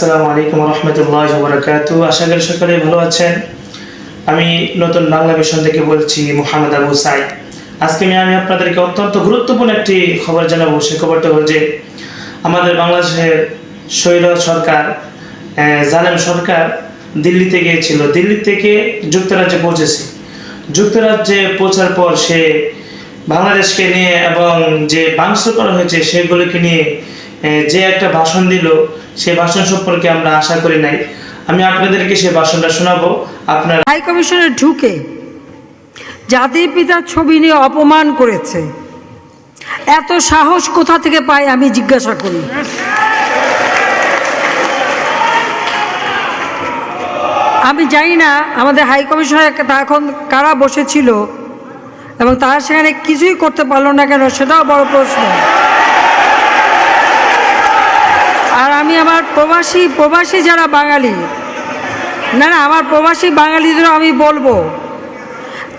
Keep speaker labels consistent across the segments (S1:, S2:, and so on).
S1: আসসালামু আলাইকুম রহমতুল্লাহ বরকাত আশা করি সকলে ভালো আছেন। আমি নতুন বাংলা মিশন থেকে বলছি মোহাম্মদ আবু সাই আজকে আমি আমি আপনাদেরকে অত্যন্ত গুরুত্বপূর্ণ একটি খবর জানাব। সে খবরটা হলো যে, আমাদের বাংলাদেশের স্বৈর সরকার জালেম সরকার দিল্লিতে গিয়েছিল। দিল্লি থেকে যুক্তরাজ্যে পৌঁছেছে। যুক্তরাজ্যে পৌঁছার পর সে বাংলাদেশকে নিয়ে এবং যে বাংশ করা হয়েছে, সেগুলোকে নিয়ে যে একটা ভাষণ দিল সেই ভাষণ সম্পর্কে আমরা আশা করি নাই। আমি আপনাদেরকে সেই ভাষণটা শোনাবো। আপনারা
S2: হাই কমিশনে ঢুকে জাতির পিতার ছবি নিয়ে অপমান করেছে। এত সাহস কোথা থেকে পায় আমি জিজ্ঞাসা করি। আমি জানি না আমাদের হাই কমিশনে এখন কারা বসেছিল এবং তারা সেখানে কিছুই করতে পারল না কেন, সেটাও বড় প্রশ্ন আর আমি আমার প্রবাসী প্রবাসী যারা বাঙালি, না না, আমার প্রবাসী বাঙালিদেরও আমি বলব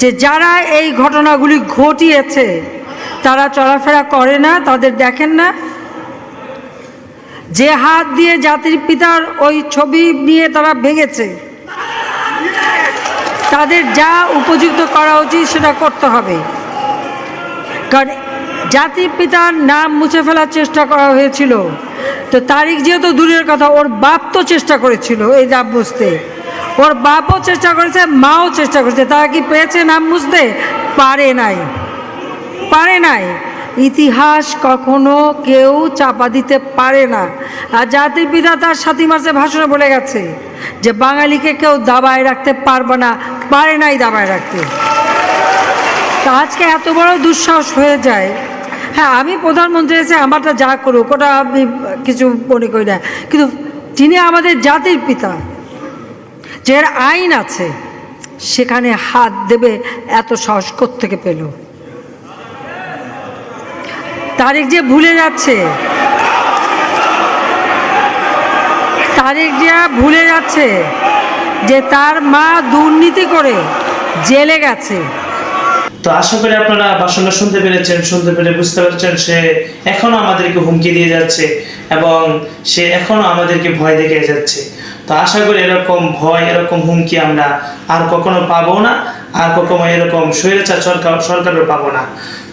S2: যে যারা এই ঘটনাগুলি ঘটিয়েছে, তারা চলাফেরা করে না, তাদের দেখেন না। যে হাত দিয়ে জাতির পিতার ওই ছবি নিয়ে তারা ভেঙেছে, তাদের যা উপযুক্ত করা উচিত সেটা করতে হবে। কারণ জাতির পিতার নাম মুছে ফেলার চেষ্টা করা হয়েছিল। তো তারিখ যেহেতু দূরের কথা, ওর বাপ তো চেষ্টা করেছিল, এই নাম মুছতে ওর বাপও চেষ্টা করেছে, মাও চেষ্টা করেছে, তারা কি পেয়েছে নাম মুছতে পারে নাই। পারে নাই। ইতিহাস কখনো কেউ চাপা দিতে পারে না। আর জাতির পিতা তার সাথী মাসে ভাষণে বলে গেছে যে, বাঙালিকে কেউ দাবায় রাখতে পারবে না, পারে নাই দাবায় রাখতে। তা আজকে এত বড় দুঃসাহস হয়ে যায়। হ্যাঁ আমি প্রধানমন্ত্রী এসে আমারটা যা করুক, ওটা আমি কিছু মনে করি না। কিন্তু তিনি আমাদের জাতির পিতা যে আইন আছে, সেখানে হাত দেবে এত সাহস থেকে পেল? তারিখ যে ভুলে যাচ্ছে তারেক যে ভুলে যাচ্ছে, যে তার মা দুর্নীতি করে জেলে গেছে
S1: তো আশা করি আপনারা ভাষণটা শুনতে পেরেছেন, শুনতে পেরে বুঝতে পারছেন, সে এখনও আমাদেরকে হুমকি দিয়ে যাচ্ছে এবং সে এখনও আমাদেরকে ভয় দেখিয়ে যাচ্ছে। তো আশা করি এরকম ভয়, এরকম হুমকি আমরা আর কখনো পাবো না, আর কখনো এরকম স্বৈরাচার সরকার, সরকারও পাবো না।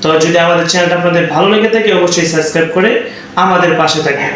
S1: তো যদি আমাদের চ্যানেলটা আপনাদের ভালো লেগে থাকে, অবশ্যই সাবস্ক্রাইব করে আমাদের পাশে থাকবেন।